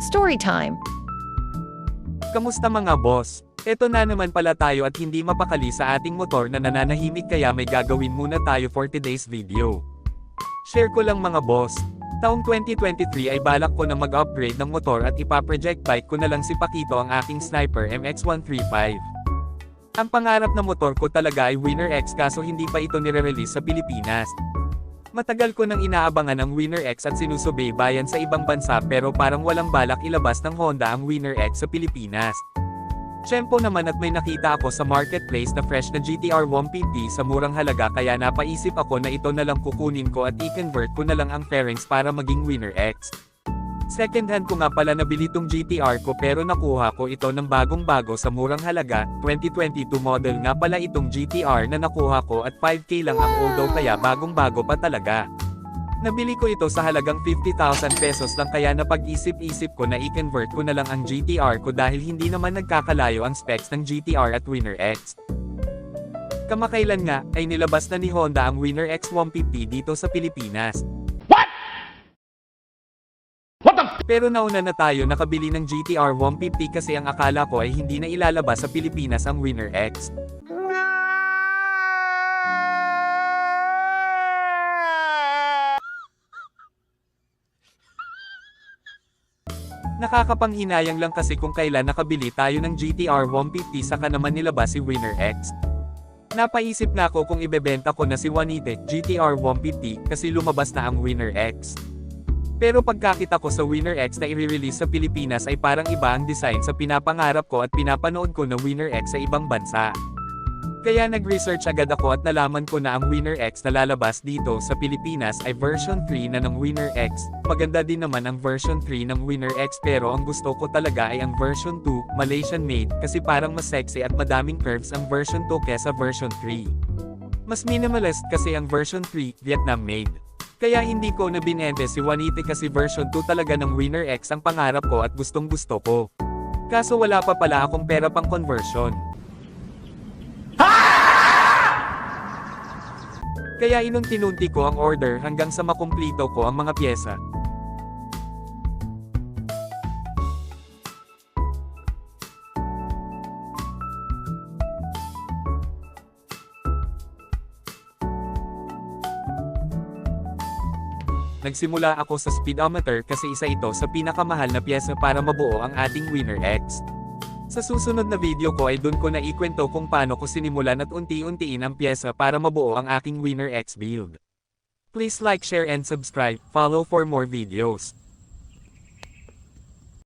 Story time. Kamusta mga boss? Eto na naman pala tayo at hindi mapakali sa ating motor na nananahimik kaya may gagawin muna tayo for today's video. Share ko lang mga boss. Taong 2023 ay balak ko na mag-upgrade ng motor at ipa-project bike ko na lang si Pakito ang aking Sniper MX-135. Ang pangarap na motor ko talaga ay Winner X kaso hindi pa ito nire-release sa Pilipinas. Matagal ko nang inaabangan ang Winner X at sinusubaybayan sa ibang bansa pero parang walang balak ilabas ng Honda ang Winner X sa Pilipinas. Tiyempo naman at may nakita ako sa marketplace na fresh na GTR 150 sa murang halaga kaya napaisip ako na ito na lang kukunin ko at i-convert ko na lang ang fairings para maging Winner X. Second hand ko nga pala nabili tong GTR ko pero nakuha ko ito ng bagong bago sa murang halaga, 2022 model nga pala itong GTR na nakuha ko at 5k lang ang although kaya bagong bago pa talaga. Nabili ko ito sa halagang 50,000 pesos lang kaya napag-isip-isip ko na i-convert ko na lang ang GTR ko dahil hindi naman nagkakalayo ang specs ng GTR at Winner X. Kamakailan nga, ay nilabas na ni Honda ang Winner X 150 dito sa Pilipinas. Pero nauna na tayo nakabili ng GTR 150 kasi ang akala ko ay hindi na ilalabas sa Pilipinas ang Winner X. Nakakapanghinayang lang kasi kung kailan nakabili tayo ng GTR 150 saka naman nilabas si Winner X. Napaisip na ako kung ibebenta ko na si Juanite GTR 150 kasi lumabas na ang Winner X. Pero pagkakita ko sa Winner X na i-release sa Pilipinas ay parang iba ang design sa pinapangarap ko at pinapanood ko na Winner X sa ibang bansa. Kaya nag-research agad ako at nalaman ko na ang Winner X na lalabas dito sa Pilipinas ay version 3 na ng Winner X. Maganda din naman ang version 3 ng Winner X pero ang gusto ko talaga ay ang version 2, Malaysian made, kasi parang mas sexy at madaming curves ang version 2 kesa version 3. Mas minimalist kasi ang version 3, Vietnam made. Kaya hindi ko na binente si Juanite kasi version 2 talaga ng Winner X ang pangarap ko at gustong gusto ko. Kaso wala pa pala akong pera pang conversion. Kaya inunti-nunti ko ang order hanggang sa makumplito ko ang mga pyesa. Nagsimula ako sa speedometer kasi isa ito sa pinakamahal na pyesa para mabuo ang ating Winner X. Sa susunod na video ko ay dun ko na ikwento kung paano ko sinimulan at unti-untiin ang pyesa para mabuo ang aking Winner X build. Please like, share and subscribe, follow for more videos.